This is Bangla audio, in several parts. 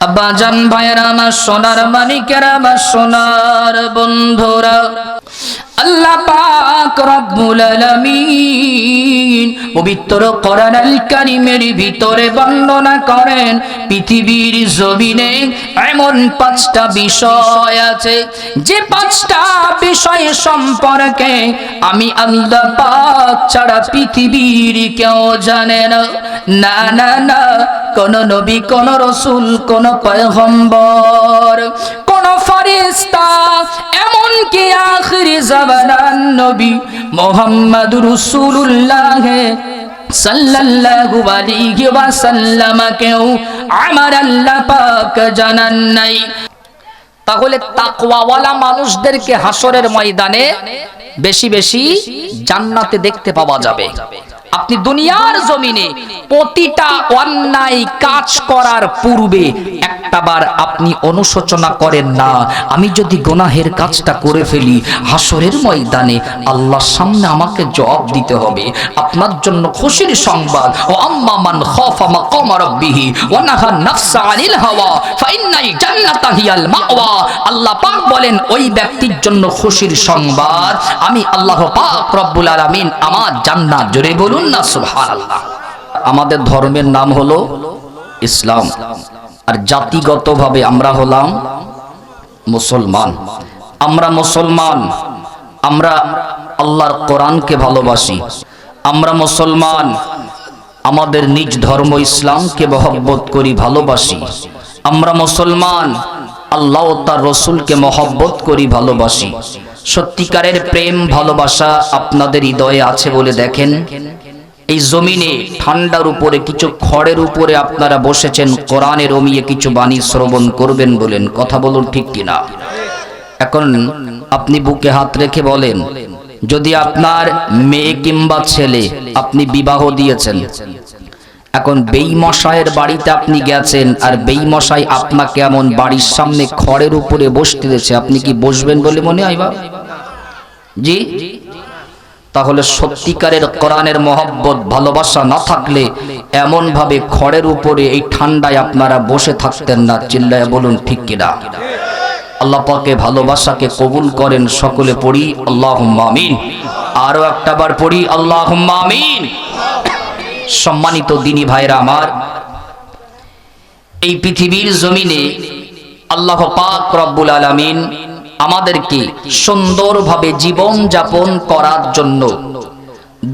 আব্বাজান ভাইয়েরা আমার সোনার মানিকেরা আমার সোনার বন্ধুরা। আল্লাহ পাক রব্বুল আলামিন পবিত্র কোরআন আল কারীমের ভিতরে বর্ণনা করেন, পৃথিবীর জমিনে এমন পাঁচটা বিষয় আছে। যে পাঁচটা বিষয় সম্পর্কে আমি আল্লাহ পাক ছাড়া পৃথিবীর কেউ জানে না। না না না, কোন নবী, কোন রসুল, কোন পয়গম্বর নবী মোহাম্মদ নাই। তাহলে তাকওয়াওয়ালা মানুষদেরকে হাসরের ময়দানে বেশি বেশি জান্নাতে দেখতে পাওয়া যাবে। আপনি দুনিয়ার জমিনে প্রতিটা অন্যায় কাজ করার পূর্বে একটাবার আপনি অনুশোচনা করেন না, আমি যদি গোনাহের কাজটা করে ফেলি হাসরের ময়দানে আল্লাহর সামনে আমাকে জবাব দিতে হবে। আপনার জন্য খুশির সংবাদ, ও আম্মা মান খাফা মাকাম রাব্বিহি ওয়া নাহা নাফসা আনিল হাওয়া, ফাইন্নাল জান্নাতা হিয়াল মাওয়া। আল্লাহ পাক বলেন, ওই ব্যক্তির জন্য খুশির সংবাদ, আমি আল্লাহ পাক রব্বুল আলামিন আমার জান্নাত। জোরে বলুন না সুবহানাল্লাহ। আমাদের ধর্মের নাম হলো ইসলাম। আর জাতিগতভাবে আমরা হলাম মুসলমান। আমরা মুসলমান, আমরা আল্লাহর কোরআনকে ভালোবাসি। আমরা মুসলমান, আমাদের নিজ ধর্ম ইসলামকে মহব্বত করি, ভালোবাসি। আমরা মুসলমান, আল্লাহ ও তার রসুলকে মহব্বত করি, ভালোবাসি। সত্যিকারের প্রেম, ভালোবাসা আপনাদের হৃদয়ে আছে বলে দেখেন। এই জমিনে ঠান্ডার উপরে, কিছু খড়ের উপরে আপনারা বসেছেন, কোরআনে রমিয়ে কিছু বাণী শ্রবণ করবেন বলেন। কথা বলুন ঠিক কিনা? এখন আপনি বুকে হাত রেখে বলেন, যদি আপনার মেয়ে কিংবা ছেলে আপনি বিবাহ দিয়েছেন, এখন বেইমশায়ের বাড়িতে আপনি গেছেন আর বেইমশাই আপনাকে এমন বাড়ির সামনে খড়ের উপরে বসতে দিয়েছে, আপনি কি বসবেন বলে মনে হয় বা? জি? তাহলে সত্যিকারের কোরআনের মহব্বত, ভালোবাসা না থাকলে এমন ভাবে খড়ের উপরে এই ঠান্ডায় আপনারা বসে থাকতেন না। চিল্লায় বলুন, ঠিক কিনা? আল্লাহ পাকে ভালোবাসাকে কবুল করেন, সকলে পড়ি আল্লাহ আমিন। আরও একটা বার পড়ি আল্লাহ আমিন। সম্মানিত দিনী ভাইরা আমার, এই পৃথিবীর জমিনে আল্লাহ পাক রব্বুল আলামিন আমাদেরকে সুন্দরভাবে জীবন যাপন করার জন্য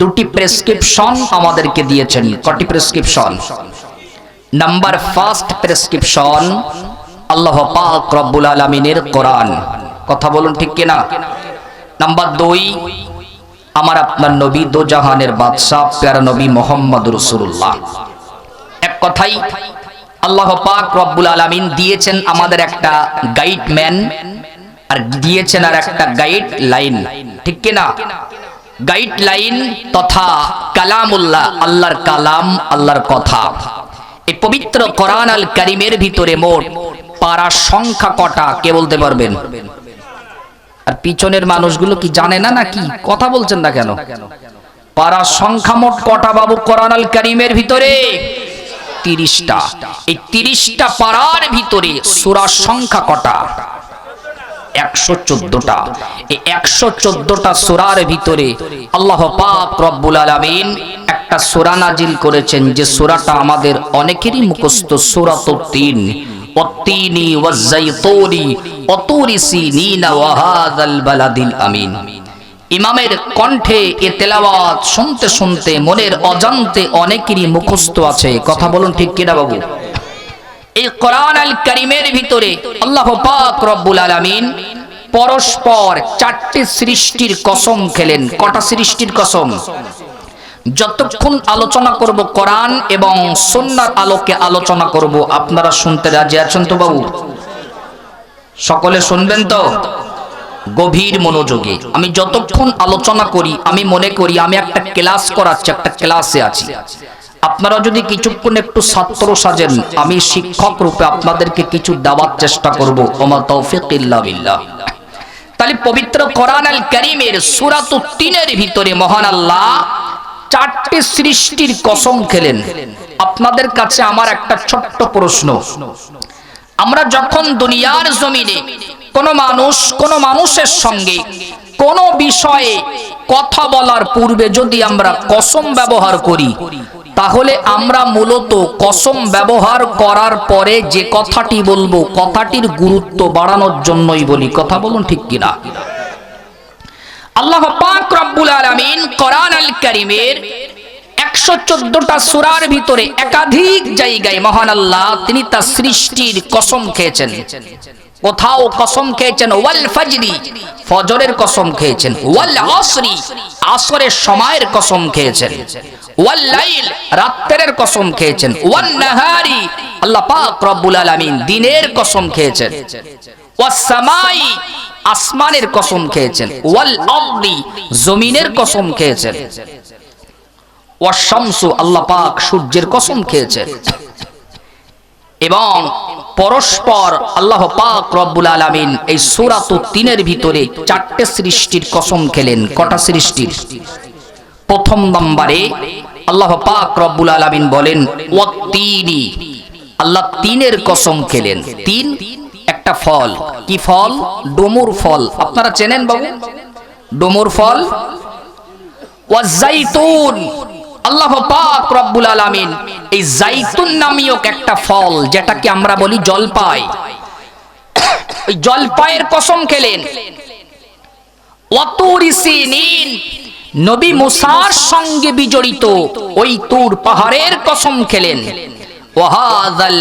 দুটি প্রেসক্রিপশন আমাদেরকে দিয়েছেন। কটি prescription? Number first prescription, Allah পাক রব্বুল আলামিনের কোরআন। কথা বলুন ঠিক কিনা? নাম্বার দুই, আমার আপনার নবী দো জাহানের বাদশাহ, প্যারা নবী মোহাম্মদ রসুল্লাহ। এক কথাই, আল্লাহ পাক রব্বুল আলামিন দিয়েছেন আমাদের একটা গাইডম্যান। আর দিয়েছেন আর একটা গাইড লাইন ঠিক কিনা? গাইড লাইন তথা কালামুল্লাহ, আল্লাহর কালাম, আল্লাহর কথা। এই পবিত্র কোরআন আল কারিমের ভিতরে মোট পারা সংখ্যা কটা? কে বলতে পারবেন? আর পিছনের মানুষগুলো কি জানে না নাকি? কথা বলছেন না কেন? পারা সংখ্যা মোট কটা বাবু কোরআন আল কারিমের ভিতরে? তিরিশটা। এই তিরিশটা পাড়ার ভিতরে সুরা সংখ্যা কটা? একশো চোদ্দটা। এই একশো চোদ্দটা সুরার ভিতরে আল্লাহ পাক রব্বুল আলমিন একটা সুরা নাজিল করেছেন যে সুরাটা আমাদের অনেকেরই মুখস্থ সুরাত তিন। অত্তিনি ওয়াজ্জাইতুনি অতুরি সিনিনা ওয়াহাদাল বালাদিল আমিন। ইমামের কণ্ঠে এ তেলাওয়াত শুনতে শুনতে মনের অজান্তে অনেকেরই মুখস্থ আছে। কথা বলুন ঠিক কিনা বাবু? এই কোরআন আল করিমের ভিতরে আল্লাহ পাক রব্বুল আলামিন পরস্পর চারটি সৃষ্টির কসম খেলেন। কটা সৃষ্টির কসম? যতক্ষণ আলোচনা করব কোরআন এবং সন্ন্যার আলোকে আলোচনা করব, আপনারা শুনতে রাজি আছেন তো বাবু? সকলে শুনবেন তো? গভীর মনোযোগে। আমি যতক্ষণ আলোচনা করি, আমি মনে করি আমি একটা ক্লাস করাচ্ছি, একটা ক্লাসে আছি। আপনারা যদি কিছুক্ষণ একটু ছাত্র সাজেন, আমি শিক্ষক রূপে আপনাদেরকে কিছু দেওয়ার চেষ্টা করব। ওমা তৌফিক বিল্লাহ। তাহলে পবিত্র কোরআন আল করিমের সুরাত তিনের ভিতরে মহান আল্লাহ চারটি সৃষ্টির কসম খেলেন। আপনাদের কাছে আমার একটা ছোট্ট প্রশ্ন। আমরা যখন দুনিয়ার জমিনে কোনো মানুষ, কোনো মানুষের সঙ্গে কোনো বিষয়ে কথা বলার পূর্বে যদি আমরা কসম ব্যবহার করি তাহলে আমরা মূলত কসম ব্যবহার করার পরে যে কথাটি বলব, কথাটির গুরুত্ব বাড়ানোর জন্যই বলি। কথা বলুন ঠিক কিনা? আল্লাহ পাক রব্বুল আলামিন কোরআন আল কারীমের একশো চোদ্দটা সুরার ভিতরে একাধিক জায়গায়, মহান আল্লাহ, তিনি তার সৃষ্টির কসম খেয়েছেন। কোথাও কসম খেয়েছেন, ওয়াল ফাজরি, ফজরের কসম খেয়েছেন, ওয়াল আসরি, আসরের সময়ের কসম খেয়েছেন, ওয়াল লাইল, রাত্রের কসম খেয়েছেন, ওয়ান নাহারি, আল্লাহ পাক রব্বুল আলামিন দিনের কসম খেয়েছেন, ওয়াস সামাই, আসমানের কসম খেয়েছেন, ওয়াল আরদি, জমিনের কসম খেয়েছেন ওয়াশামসু আল্লাহ পাক সূর্যের কসম খেয়েছেন। এবং পরস্পর আল্লাহ পাক রব্বুল আলামিন এই সূরাত তিনের ভিতরে চারটে সৃষ্টির কসম খেলেন। কটা সৃষ্টির? প্রথম নম্বরে আল্লাহ পাক রব্বুল আলামিন বলেন ওয়াক্তিনি আল্লাহ তিনের কসম খেলেন। তিন, একটা ফল। কি ফল? ডোমুর ফল। আপনারা চেনেন বাবু? ডোমুর ফল? ওয়াজাইতুন আল্লাহ পাক রব্বুল আলামিন এই জাইতুন নামীয় একটা ফল যেটাকে আমরা বলি জলপাই। ওই জলপাইয়ের কসম খেলেন। নবী মুসার সঙ্গে বিজড়িত ওই তুর পাহাড়ের কসম খেলেন। ওয়াহাদাল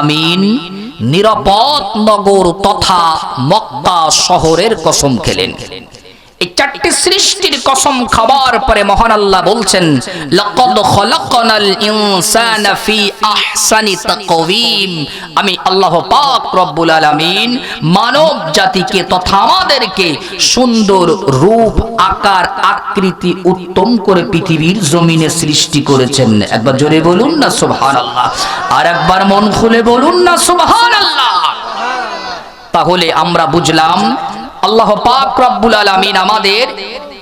আমিন, নিরাপদ নগর তথা মক্কা শহরের কসম খেলেন। এই চারটি সৃষ্টির কসম খাবার পরে মহান আল্লাহ বলছেন, লাকাদ খলাকনাল ইনসানা ফি আমি আল্লাহ পাক রব্বুল আলামিন মানব জাতিকে তথা আমাদেরকে সুন্দর রূপ, আকার, আকৃতি উত্তম করে পৃথিবীর জমিনে সৃষ্টি করেছেন। একবার জোরে বলুন না, সুবহানাল্লাহ। আর একবার মন খুলে বলুন না, সুবহানাল্লাহ। তাহলে আমরা বুঝলাম আল্লাহ পাক রব্বুল আলামিন আমাদের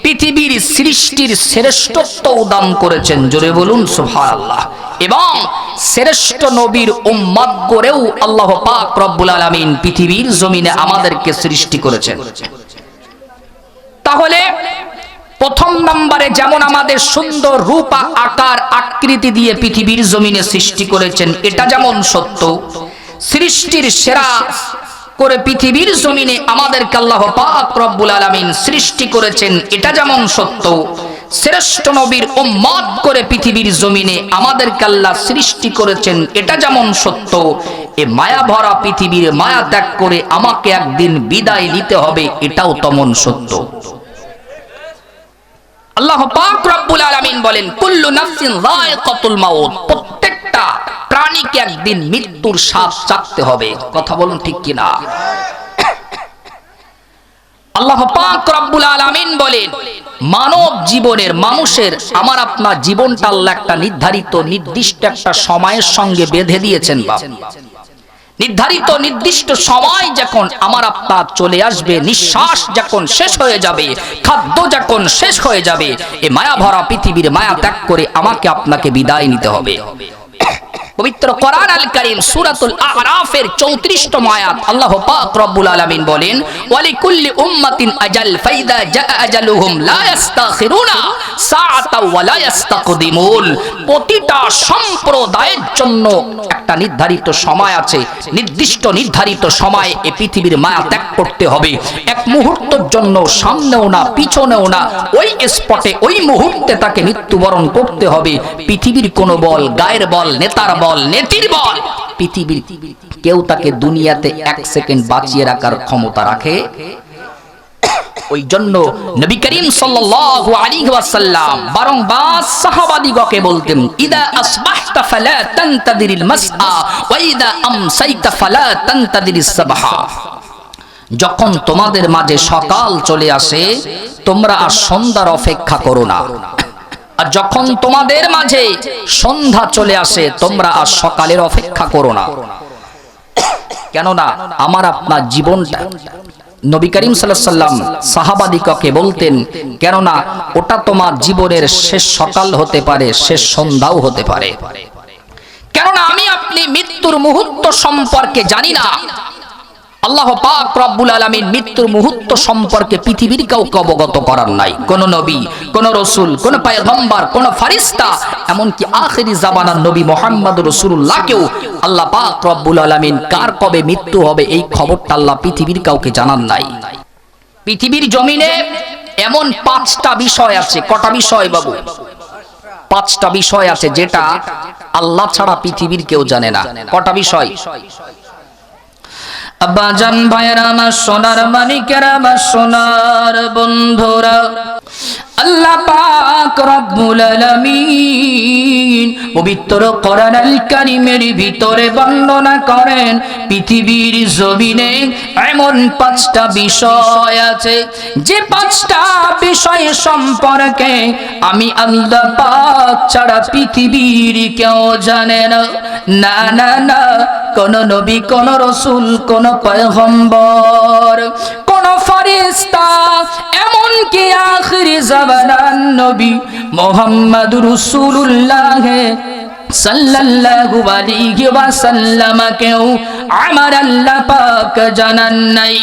পৃথিবীর সৃষ্টির শ্রেষ্ঠত্ব দান করেছেন। জোরে বলুন, সুবহানাল্লাহ। এবং শ্রেষ্ঠ নবীর উম্মত করেও আল্লাহ পাক রব্বুল আলামিন পৃথিবীর জমিনে আমাদেরকে সৃষ্টি করেছেন। তাহলে প্রথম নম্বরে যেমন আমাদের সুন্দর রূপা, আকার, আকৃতি দিয়ে পৃথিবীর জমিনে সৃষ্টি করেছেন, এটা যেমন সত্য, সৃষ্টির সেরা করে পৃথিবীর জমিনে আমাদেরকে আল্লাহ পাক রব্বুল আলামিন সৃষ্টি করেছেন, এটা যেমন সত্য, শ্রেষ্ঠ নবীর উম্মত করে পৃথিবীর জমিনে আমাদেরকে আল্লাহ সৃষ্টি করেছেন, এটা যেমন সত্য, এ মায়া ভরা পৃথিবীর মায়া ত্যাগ করে আমাকে একদিন বিদায় নিতে হবে, এটাও তেমন সত্য। আল্লাহ পাক রব্বুল আলামিন বলেন, কুল্লু নাফসিন যায়কাতুল মাউত, প্রত্যেকটা প্রাণীকে একদিন মৃত্যুর স্বাদ চাকতে হবে। কথা বলুন ঠিক কিনা? আল্লাহ আলামিন বলেন, মানব জীবনের মানুষের আমার আপনার জীবনটা একটা নির্ধারিত, নির্দিষ্ট একটা সময়ের সঙ্গে বেঁধে দিয়েছেন নির্ধারিত, নির্দিষ্ট সময় যখন আমার আপনার চলে আসবে, নিঃশ্বাস যখন শেষ হয়ে যাবে, খাদ্য যখন শেষ হয়ে যাবে, এ মায়া ভরা পৃথিবীর মায়া ত্যাগ করে আমাকে আপনাকে বিদায় নিতে হবে। পবিত্র কোরআন আল কারীম সূরাতুল আরাফের 34তম আয়াত আল্লাহ পাক রব্বুল আলামিন বলেন, ওয়ালিকুল্লি উম্মাতিন আজাল, ফাইদা জা আজালুহুম, লা ইস্তাখিরুনা সাআতা ওয়া লা ইস্তাকদিমুন প্রতিটা সম্প্রদায়ের জন্য একটা নির্ধারিত সময় আছে, নির্দিষ্ট নির্ধারিত সময় এ পৃথিবীর মায়া ত্যাগ করতে হবে। এক মুহূর্তের জন্য সামনেও না, পিছনেও না, ওই স্পটে ওই মুহূর্তে তাকে মৃত্যুবরণ করতে হবে। পৃথিবীর কোনো বল, গায়ের বল, নেতার বল নেতির বল। পৃথিবীর কেউ তাকে দুনিয়াতে এক সেকেন্ড বাঁচিয়ে রাখার ক্ষমতা রাখে। ওই জন্য নবী করিম সাল্লাল্লাহু আলাইহি ওয়াসাল্লাম বারংবার সাহাবাদিগকে বলতেন, ইদা আসবাহতা ফালা তানতাদিরিল মাসআ ওয়া ইদা আমসাইতা ফালা তানতাদিরিস সাবহা। যখন তোমাদের মাঝে সকাল চলে আসে, তোমরা আর সন্ধ্যার অপেক্ষা করো না। আর যখন তোমাদের মাঝে সন্ধ্যা চলে আসে, তোমরা আর সকালের অপেক্ষা করো না। কেননা আমার আপনার জীবনটা, নবী করিম সাল্লাম সাহাবাদিককে বলতেন, কেননা ওটা তোমার জীবনের শেষ সকাল হতে পারে, শেষ সন্ধ্যাও হতে পারে। কেননা আমি আপনি মৃত্যুর মুহূর্ত সম্পর্কে জানি না। আল্লাহ পাক রব্বুল আলামিন মৃত্যুর মুহূর্ত সম্পর্কে পৃথিবীর কাউকে অবগত করার নাই। কোন নবী, কোন রসুল, কোন পায়গম্বার, কোন ফারিস্তা, এমনকি আখেরি জামানার নবী মোহাম্মদ রসুল্লাহকেও আল্লাহ পাক রব্বুল আলামিন কার কবে মৃত্যু হবে এই খবরটা আল্লাহ পৃথিবীর কাউকে জানান নাই। পৃথিবীর জমিনে এমন পাঁচটা বিষয় আছে। কটা বিষয় বাবু? পাঁচটা বিষয় আছে যেটা আল্লাহ ছাড়া পৃথিবীর কেউ জানে না। কটা বিষয়? আব্বাজান ভাইয়ের আমার সোনার মানিকেরা আমার সোনার বন্ধুরা। আল্লাহ পাক রব্বুল আলামিন পবিত্র কোরআন আল কারীমের ভিতরে বর্ণনা করেন, পৃথিবীর জমিনে এমন পাঁচটা বিষয় আছে, যে পাঁচটা বিষয় সম্পর্কে আমি আল্লাহ পাক ছাড়া পৃথিবীর কেউ জানে না। না না না, কোন নবী, কোন রসুল, কোন পয়গম্বর এমন কি আখিরি জামানার নবী মোহাম্মদ রাসূলুল্লাহ সাল্লাল্লাহু আলাইহি ওয়াসাল্লামকেও আমার আল্লাহ পাক জানান নাই।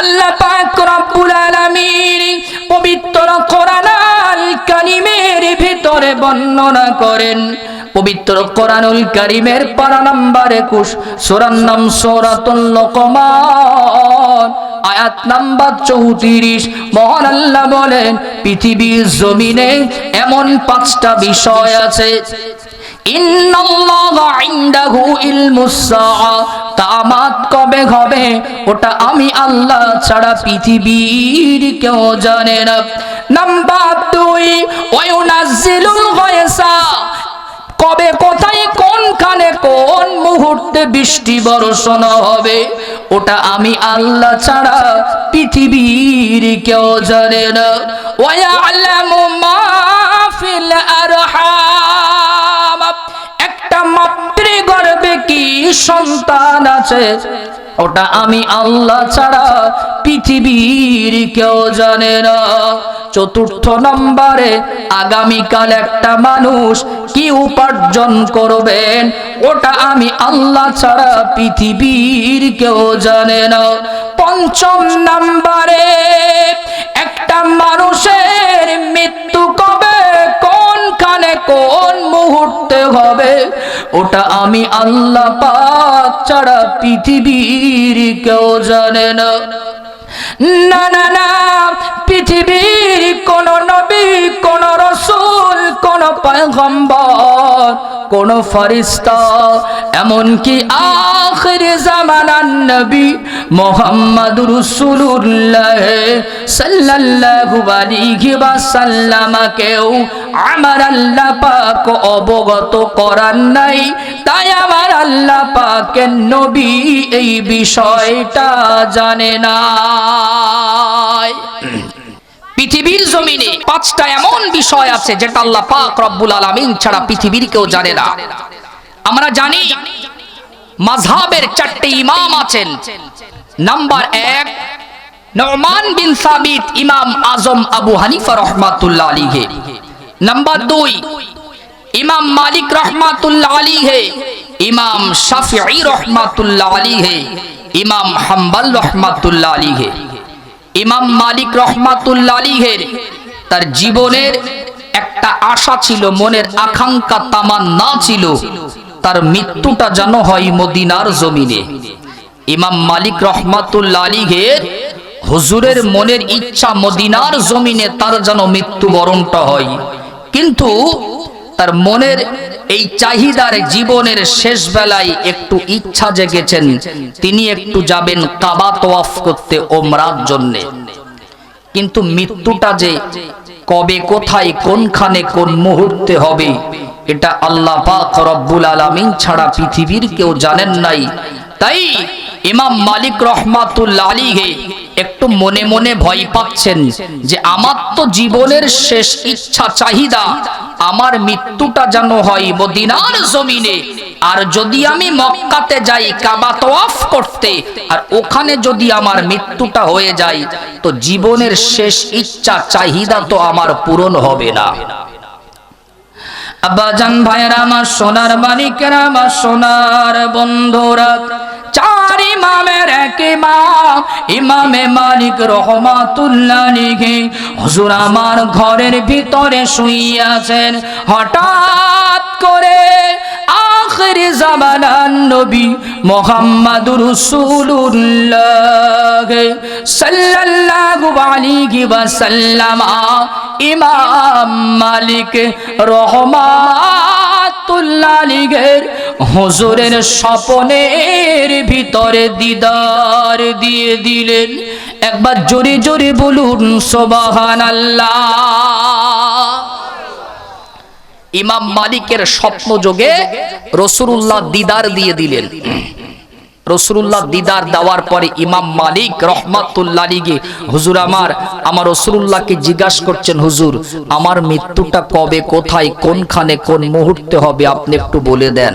আল্লাহ পাক রব্বুল আলামিন পবিত্র কোরআন আল কালিমের ভিতরে বর্ণনা করেন। পবিত্র কোরআনুল কারিমের পারা নাম্বার একুশ, সোরার নাম সোরাতুল লোকমান। আয়াত নাম্বার চৌত্রিশ। মহান আল্লাহ বলেন, পৃথিবীর জমিনে এমন পাঁচটা বিষয় আছে। তামাত কবে হবে, ওটা আমি আল্লাহ ছাড়া পৃথিবীর কেউ জানে না। নাম্বার দুই, ওয়ুনাজ্জিলুল গয়সা। কবে কোথায়, কোনখানে, কোন মুহূর্তে বৃষ্টি বর্ষণ হবে, ওটা আমি আল্লাহ ছাড়া পৃথিবীর কেউ জানে না। ওয়ায়ালামু মা ফিল আরহাম। একটা কি সন্তান আছে? ওটা আমি আল্লাহ ছাড়া পৃথিবীর কেউ জানে না। চতুর্থ নম্বরে আগামীকাল একটা মানুষ কি উপার্জন করবেন? ওটা আমি আল্লাহ ছাড়া পৃথিবীর কেউ জানে না। পঞ্চম নম্বরে একটা মানুষের মৃত্যু কবে? কোনখানে কোন মুহূর্তে হবে? ওটা আমি আল্লাহ পাক ছাড়া পৃথিবীর কেউ জানে না। না না না পৃথিবীর কোন নবী, কোন রসুল, কোন পয়গম্বর, কোন ফরিস্তা, এমনকি আখির জামানার নবী মোহাম্মদ রসুল্লাহ সাল্লাল্লাহু আলাইহি ওয়াসাল্লামকেও আমার আল্লাহ পাক অবগত করার নাই। তাই আমার আল্লাহ পাকের নবী এই বিষয়টা জানে না পৃথিবীর জমিনে পাঁচটা এমন বিষয় আছে যেটা আল্লাহ পাক রব্বুল আলামিন ছাড়া পৃথিবীর কেউ জানে না। আমরা জানি মাযহাবের চারটি ইমাম আছেন। নাম্বার এক নওমান বিন সাবিত, ইমাম আজম আবু হানিফা রহমাতুল্লাহ আলাইহি। নাম্বার দুই, ইমাম মালিক রহমাতুল্লাহ আলাইহি। ইমাম শাফিঈ রহমাতুল্লাহ আলাইহি। ইমাম হাম্বল রহমাতুল্লাহ আলাইহি। ইমাম মালিক রহমাতুল্লাহ আলীহের তার জীবনের একটা আশা ছিল, মনের আকাঙ্ক্ষা, তামান্না ছিল, তার মৃত্যুটা যেন হয় মদিনার জমিনে। ইমাম মালিক রহমাতুল্লাহ আলীহের হুজুরের মনের ইচ্ছা মদিনার জমিনে, তার যেন মৃত্যুবরণটা হয়। কিন্তু তার মনের এই চাহিদার জীবনের শেষ বেলায় একটু ইচ্ছা জেগেছেন। তিনি একটু যাবেন কাবা তোয়াফ করতে ওমরার জন্যে। কিন্তু মৃত্যুটা যে কবে কোথায়, কোনখানে, কোন মুহূর্তে হবে, এটা আল্লাহ পাক রব্বুল আলামিন ছাড়া পৃথিবীর কেউ জানেন নাই। তাই ইমাম মালিক রহমাতুল্লাহ আলীহে একটু মনে মনে ভয় পাচ্ছেন যে আমার তো জীবনের শেষ ইচ্ছা চাহিদা, আমার মৃত্যুটা যেন হয় মদিনার জমিনে। আর যদি আমি মক্কাতে যাই, কাবা তোয়াফ করতে, আর ওখানে যদি আমার মৃত্যুটা হয়ে যায়, তো জীবনের শেষ ইচ্ছা চাহিদা তো আমার পূরণ হবে না। আব্বাজান ভাইয়েরা, আমার সোনার মানিকেরা আমার সোনার বন্ধুরা চার ইমামের এক ইমাম, ইমামে মালিক রহমাতুল্লাহ লিখে হুজুর আমার ঘরের ভিতরে শুইয়াছেন হঠাৎ করে আখির জামানার নবী মোহাম্মদুর রাসূলুল্লাহ সাল্লাল্লাহু আলাইহি ওয়াসাল্লাম, ইমাম মালিক রহমাতুল্লাহ হুজুরের স্বপনের ভিতরে দিদার দিয়ে দিলেন। একবার জোরে জোরে বলুন সোবাহান ইমাম মালিকের স্বপ্ন যোগে রসুল্লাহ দিদার দিয়ে দিলেন। রসুল্লাহ দিদার দেওয়ার পরে ইমাম মালিক রহমাতুল্লাহ লিগে হুজুর আমার আমার রসুল্লাহকে জিজ্ঞাসা করছেন, হুজুর, আমার মৃত্যুটা কবে, কোথায়, কোনখানে, কোন মুহূর্তে হবে, আপনি একটু বলে দেন।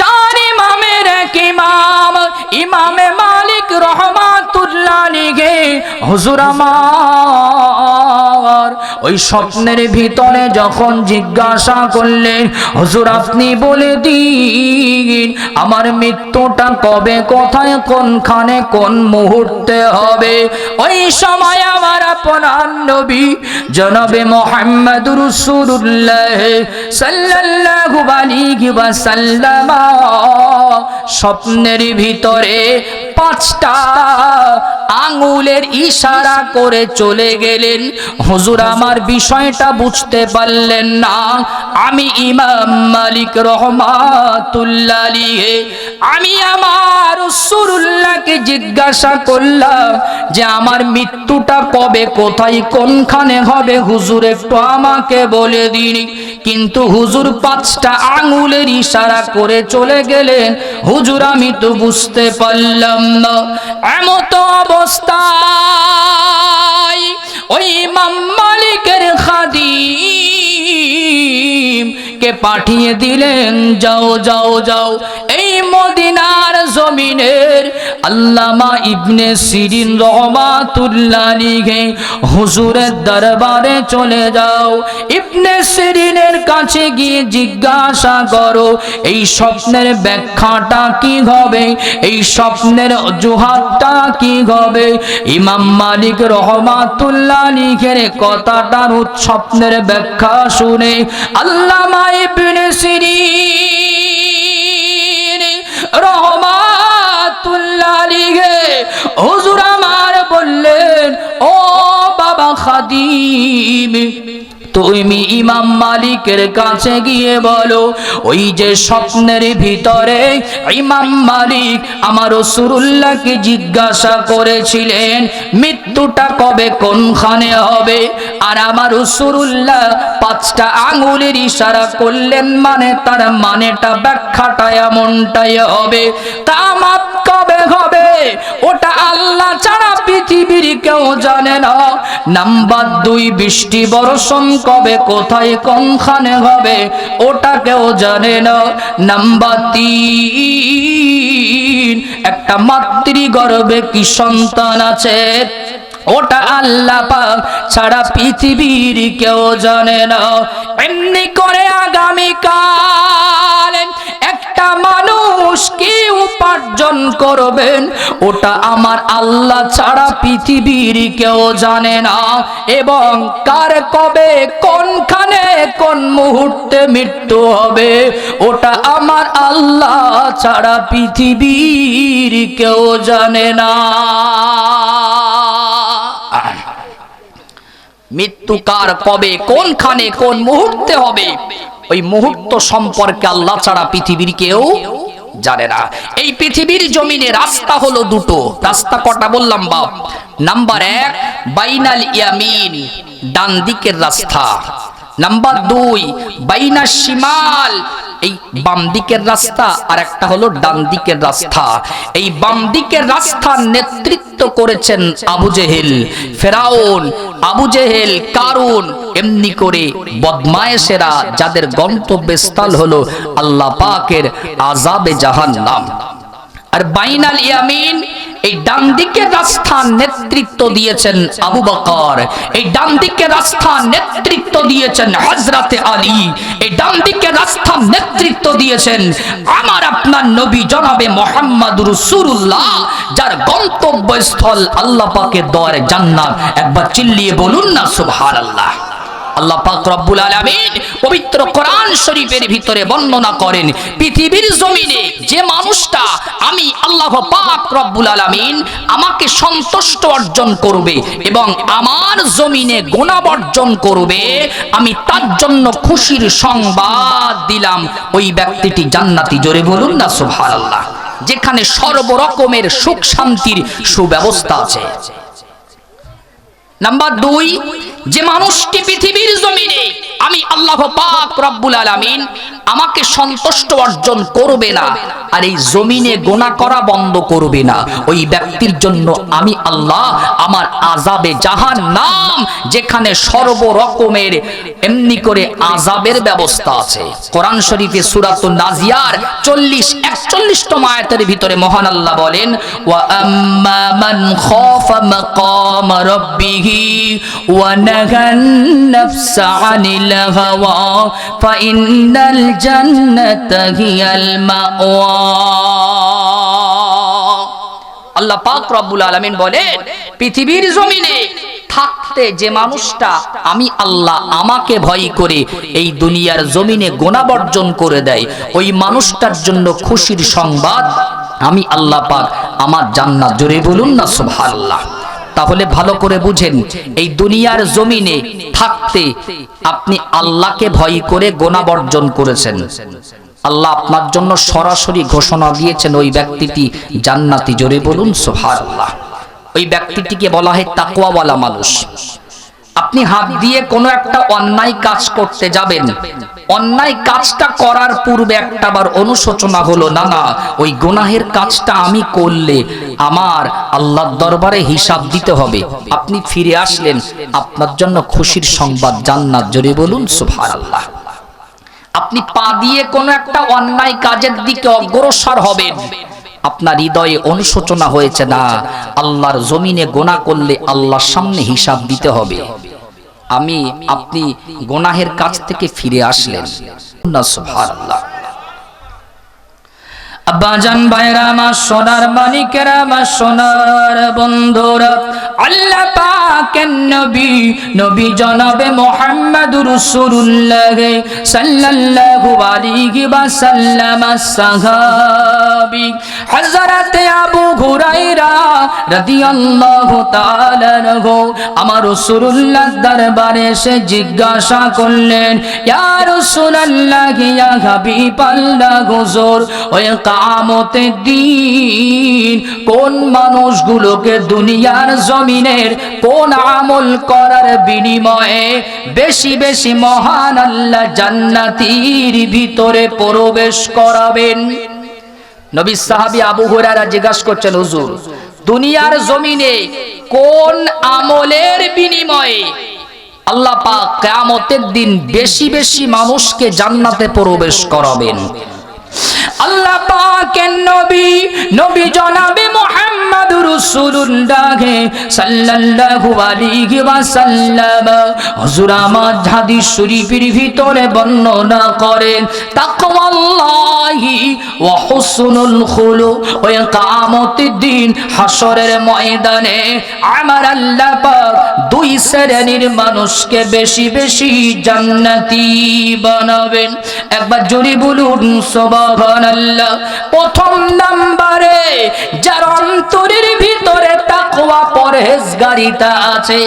চার ইমামের এক ইমাম, ইমামে মালিক রহমাতুল্লাহ লিগে হুজুর আমার, ওই স্বপ্নের ভিতরে যখন জিজ্ঞাসা করলেন, হুজুর, আপনি বলে দিন, আমার মৃত্যুটা কবে, কোথায়, কোনখানে, কোন মুহূর্তে হবে? ওই সময় আমার আপনার নবী জনবে মোহাম্মদ রসুল্লাহ সাল্লাল্লাহু আলাইহি ওয়াসাল্লাম স্বপ্নের ভিতরে পাঁচটা আঙুলের ইশারা করে চলে গেলেন। হুজুর, আমার বিষয়টা বুঝতে পারলেন না। আমি ইমাম মালিক রহমাতুল্লাহ আলিহে আমি আমার সুরুল্লাহকে জিজ্ঞাসা করলাম যে, আমার মৃত্যুটা কবে, কোথায়, কোনখানে হবে? হুজুর, একটু আমাকে বলে দিন। কিন্তু হুজুর পাঁচটা আঙুলের ইশারা করে চলে গেলেন। হুজুর, আমি তো বুঝতে পারলাম না। এমত অবস্থায় ওই মাম্মালিকের মালিকের খাদিম কে পাঠিয়ে দিলেন, যাও যাও যাও। এই মদিনার জমিনের আল্লামা ইবনে সিরিন রহমাতুল্লাহ লিখে হুজুরের দরবারে চলে যাও। ইবনে সিরিনের কাছে গিয়ে জিজ্ঞাসা করো, এই স্বপ্নের ব্যাখ্যাটা কি হবে? এই স্বপ্নের অজুহাতটা কি হবে? ইমাম মালিক রহমাতুল্লাহ লিখের কথাটার স্বপ্নের ব্যাখ্যা শুনে আল্লামা ইবনে সিরিন রহমাতুল্লাহ লিখে হুজুর আমার বললেন ও বাবা খাদিম তুমি ইমাম মালিকের কাছে গিয়ে বলো, ওই যে স্বপ্নের ভিতরে ইমাম মালিক আমার সুরুল্লাহকে জিজ্ঞাসা করেছিলেন, মৃত্যুটা কবে, কোনখানে হবে? আর আমার সুরুল্লাহ পাঁচটা আঙুলের ইশারা করলেন মানে তার মানেটা, ব্যাখ্যাটা এমনটাই হবে। তা মাপ কবে হবে। ওটা আল্লাহ ছাড়া পৃথিবীর কেউ জানে না। নাম্বার দুই, বৃষ্টি বর্ষণ কবে, কোথায়, কোনখানে হবে, ওটা কেউ জানে না। নাম্বার তিন, একটা মাতৃগর্ভে কি সন্তান আছে? ওটা আল্লাহ পাক ছাড়া পৃথিবীর কেউ জানে না। এমনি করে আগামীকাল উপার্জন করবেন, ওটা আমার আল্লাহ ছাড়া পৃথিবীর কেউ জানে না। এবং কার কবে, কোনখানে, কোন মুহূর্তে মৃত্যু হবে, ওটা আমার আল্লাহ ছাড়া পৃথিবীর কেউ জানে না। মৃত্যু কার কবে, কোনখানে, কোন মুহূর্তে হবে, ওই মুহূর্ত সম্পর্কে আল্লাহ ছাড়া পৃথিবীর কেউ জানে না। এই পৃথিবীর জমিনে রাস্তা হলো দুটো। রাস্তা কটা বললাম বাপ? নাম্বার এক, বাইনাল ইয়ামিন ডান দিকের রাস্তা। নাম্বার দুই বাইনা শিমাল এই বাম দিকের রাস্তা, আর একটা হলো ডান দিকের রাস্তা। এই বাম দিকের রাস্তার নেতৃত্ব করেছেন আবু জেহেল। ফেরাউন, আবু জেহেল, কারুন, এমনি করে বদমায়েশেরা যাদের গন্তব্যস্থল হলো আল্লাহ পাকের আজাবে জাহান্নাম। আর বাইনাল ইয়ামিন এই ডান দিকে রাস্তার নেতৃত্ব দিয়েছেন আবু বকর, এই ডান দিকে রাস্তার নেতৃত্ব দিয়েছেন হজরতে আলী, এই ডান দিকে রাস্তার নেতৃত্ব দিয়েছেন আমার আপনার নবী জনাবে মোহাম্মদ রসুল্লাহ যার গন্তব্যস্থল আল্লাহ পাকের দরে জান্নাত। একবার চিল্লিয়ে বলুন না সুবহানাল্লাহ। আল্লাহ পাক রব্বুল আলামিন পবিত্র কোরআন শরীফের ভিতরে বর্ণনা করেন, পৃথিবীর জমিনে যে মানুষটা আমি আল্লাহ পাক রব্বুল আলামিন আমাকে সন্তুষ্ট অর্জন করবে এবং আমার জমিনে গুণাবর্জন করবে, আমি তার জন্য খুশির সংবাদ দিলাম, ওই ব্যক্তিটি জান্নাতি। জোরে বলুন না, সুবহানাল্লাহ। যেখানে সর্বরকমের সুখ শান্তির সুব্যবস্থা আছে। নাম্বার দুই, যে মানুষটি পৃথিবীর জমিনে, আমি আল্লাহ পাক রব্বুল আলামিন আমাকে সন্তুষ্ট অর্জন করবে না, আর এই জমিনে গোনা করা বন্ধ করবে না। ওই ব্যক্তির জন্য আমি আল্লাহ আমার আজাবে জাহান নাম যেখানে সর্বরকমের এমনি করে আজাবের ব্যবস্থা আছে। কোরআন শরীফে সূরাতুন নাজিয়ার 40 41 তম আয়াতের ভিতরে মহান আল্লাহ বলেন, ওয়া আম্মা মান খাফা মাকাম রাব্বিহি নাহান নাফসা আনিল হাওয়া ফাইন্নাল জান্নাতা হিয়াল মাওয়া আল্লাহ পাক রব্বুল আলামিন বলেন, পৃথিবীর জমিনে থাকতে যে মানুষটা আমি আল্লাহ আমাকে ভয় করে এই দুনিয়ার জমিনে গোনা বর্জন করে দেয়, ওই মানুষটার জন্য খুশির সংবাদ আমি আল্লাহ পাক আমার জান্নাত জোরে বলুন না তাহলে ভালো করে বুঝেন, এই দুনিয়ার জমিনে থাকতে আপনি আল্লাহকে ভয় করে গোনা বর্জন করেছেন। আল্লাহ আপনার জন্য সরাসরি ঘোষণা দিয়েছেন ওই ব্যক্তিটি জান্নাতি। জোরে বলুন সোহার ওই ব্যক্তিটিকে বলা হয় তাকুয়াওয়ালা মানুষ। আপনি হাত দিয়ে কোনো একটা অন্যায় কাজ করতে যাবেন। অন্যায় কাজটা করার পূর্বে একটা বার অনুশোচনা হলো, না না, ওই গুনাহের কাজটা আমি করলে আমার আল্লাহর দরবারে হিসাব দিতে হবে। আপনি ফিরে আসলেন, আপনার জন্য খুশির সংবাদ জান্নাত। জোরে বলুন, সুবহানাল্লাহ। আপনি পা দিয়ে কোনো একটা অন্যায় কাজের দিকে অগ্রসর হবেন। আপনার হৃদয়ে অনুশোচনা হয়েছে না। আল্লাহর জমিনে গোনা করলে আল্লাহর সামনে হিসাব দিতে হবে। আমি আপনি গোনাহের কাছ থেকে ফিরে আসলেন। আব্বাজান ভাইরা আমার সোনার মানিকেরা আমার সোনার বন্ধুরা, আল্লাহ পাকের নবী নবী জনাবে মোহাম্মদুর রাসূলুল্লাহ সাল্লাল্লাহু আলাইহি ওয়াসাল্লাম সাহাবী হযরত আবু আমার দরবারে জিজ্ঞাসা করলেন ওই দিন কোন মানুষগুলোকে দুনিয়ার জমিনের কোন আমল করার বিনিময়ে বেশি বেশি মহান আল্লাহ জান্নাতির ভিতরে প্রবেশ করাবেন? নবী সাহাবী আবু হুরায়রা জিজ্ঞাসা করছেন, হুজুর দুনিয়ার জমিনে কোন আমলের বিনিময়ে আল্লাহ পাক কিয়ামতের দিন বেশি বেশি মানুষকে জান্নাতে প্রবেশ করাবেন। আল্লাহ পাকের নবী নবী জনাবে মুহাম্মদ রাসূলুল্লাহ সাল্লাল্লাহু আলাইহি ওয়াসাল্লাম। হুজুর আমার হাদিস শরীফের ভিতরে বর্ণনা করেন, তাকওয়াল্লাহি ওয়া হুসনুল কিয়ামতের দিন হাসরের ময়দানে আমার আল্লাহ পাক দুই শ্রেণির মানুষকে বেশি বেশি জান্নাতি বানাবেন। একবার জোরে বলুন, সুবহানাল্লাহ। প্রথম নাম্বারে, যার অন্তরের ভিতরে তাকওয়া পরহেজগারিতা আছে।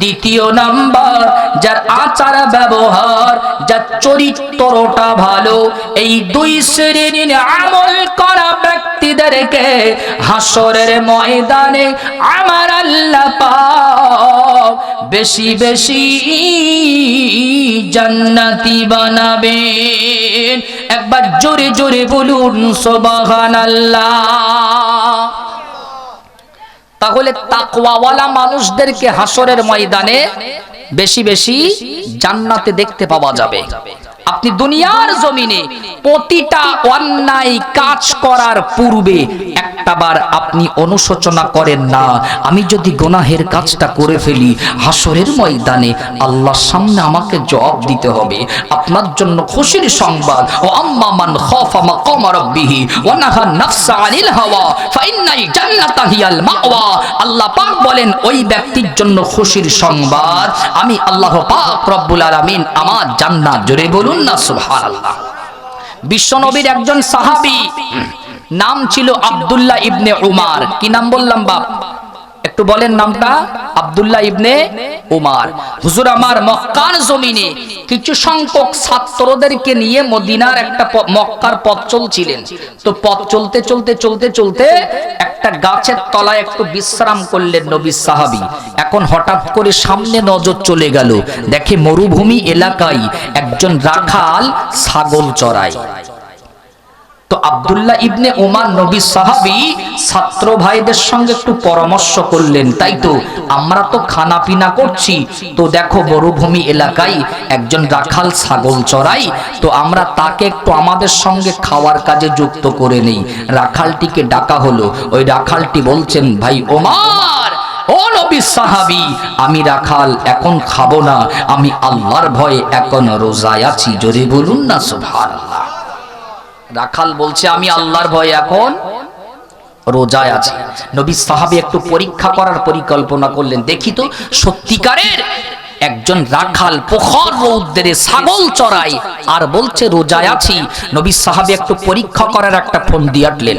দ্বিতীয় নাম্বার, যার আচার ব্যবহার, যার চরিত্রটা ভালো, এই দুই শ্রেণির আমল করা ব্যক্তিদেরকে হাসরের ময়দানে আমার আল্লাহ পাক বেশি বেশি জান্নাতি বানাবেন। একবার জোরে জোরে বলুন তাহলে তাকওয়াওয়ালা মানুষদেরকে হাসরের ময়দানে বেশি বেশি জান্নাতে দেখতে পাওয়া যাবে। আপনি দুনিয়ার জমিনে প্রতিটা অন্যায় কাজ করার পূর্বে একটাবার আপনি অনুশোচনা করেন না, আমি যদি গোনাহের কাজটা করে ফেলি হাসরের ময়দানে আল্লাহর সামনে আমাকে জবাব দিতে হবে, আপনার জন্য খুশির সংবাদ, ও আম্মা মান খাফা মাকাম রাব্বিহি ওয়া নাহা নাফসা আনিল হাওয়া, ফাইন্নাল জান্নাতা হিয়াল মাওয়া। আল্লাহ পাক বলেন, ওই ব্যক্তির জন্য খুশির সংবাদ, আমি আল্লাহ পাক রব্বুল আলামিন আমার জান্নাত। জোরে বলুন বিশ্বনবীর একজন নাম ছিল ইবনে উমার। কি নাম বললাম বাপ? একটু বলেন নামটা, আব্দুল্লাহ ইবনে উমার। হুজুর, আমার মক্কার জমিনে কিছু সংখ্যক ছাত্রদেরকে নিয়ে মদিনার একটা মক্কার পথ চলছিলেন। তো পথ চলতে চলতে চলতে চলতে একটা গাছের তলায় একটু বিশ্রাম করলেন নবী সাহাবী। এখন হঠাৎ করে সামনে নজর চলে গেল। দেখে মরুভূমি এলাকায় একজন রাখাল ছাগল চড়ায়। আব্দুল্লাহ ইবনে ওমান নবী সাহাবি ছাত্র ভাইদের সঙ্গে একটু পরামর্শ করলেন, তাই তো, আমরা তো খানা পিনা করছি। তো দেখো, মরুভূমি এলাকায় একজন রাখাল ছাগল চড়াই, তো আমরা তাকে একটু আমাদের সঙ্গে খাওয়ার কাজে যুক্ত করে নেই। রাখালটিকে ডাকা হলো। ওই রাখালটি বলছেন, ভাই ওমার, ও নবী সাহাবি, আমি রাখাল, এখন খাব না। আমি আল্লাহর ভয়ে এখন রোজায় আছি। জোরে বলুন না, সুবহানাল্লাহ। রাখাল বলছে, আমি আল্লাহর ভয় এখন রোজায় আছে। নবী সাহাবি একটু পরীক্ষা করার পরিকল্পনা করলেন। দেখি তো, সত্যিকারের একজন রাখাল পোখর রৌদ্রে ছাগল চড়াই আর বলছে, রোজায় আছি। নবী সাহাবি একটু পরীক্ষা করার একটা ফোন দিয়ে আটলেন।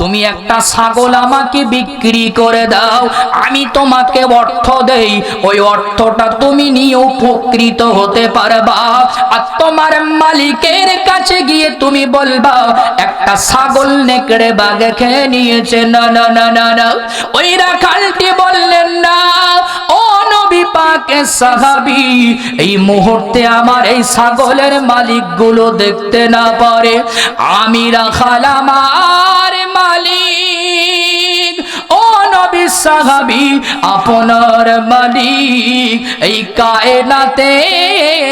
তুমি একটা ছাগল আমাকে বিক্রি করে দাও, আমি তোমাকে অর্থ দেই। ওই অর্থটা তুমি নিয়ে উপকৃত হতে পারবা। আর তোমার মালিকের কাছে গিয়ে তুমি বলবা, একটা ছাগল নেকড়ে বাগে খেয়ে নিয়েছে। না না না না না। ওই রাখালটি বললেন, না, ও নবী পাকে সাহাবি, এই মুহূর্তে আমার এই ছাগলের মালিকগুলো দেখতে না পারে। আমি রাখাল আমার সাহাবি, আপনার মালিক, এই কায়নাতে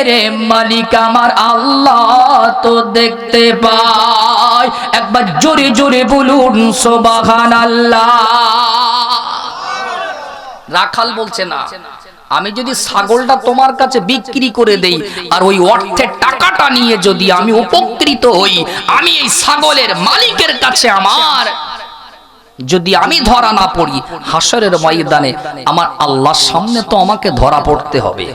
রে মালিক আমার আল্লাহ তো দেখতে পায়। একবার জোরে জোরে বলুন সোবাহান রাখাল বলছে, না, আমি যদি ছাগলটা তোমার কাছে বিক্রি করে দেই আর ওই অর্থের টাকাটা নিয়ে যদি আমি উপকৃত হই, আমি এই ছাগলের মালিকের কাছে আমার যদি আমি ধরা না পড়ি হাসরের ময়দানে আমার আল্লাহর সামনে তো আমাকে ধরা পড়তে হবে।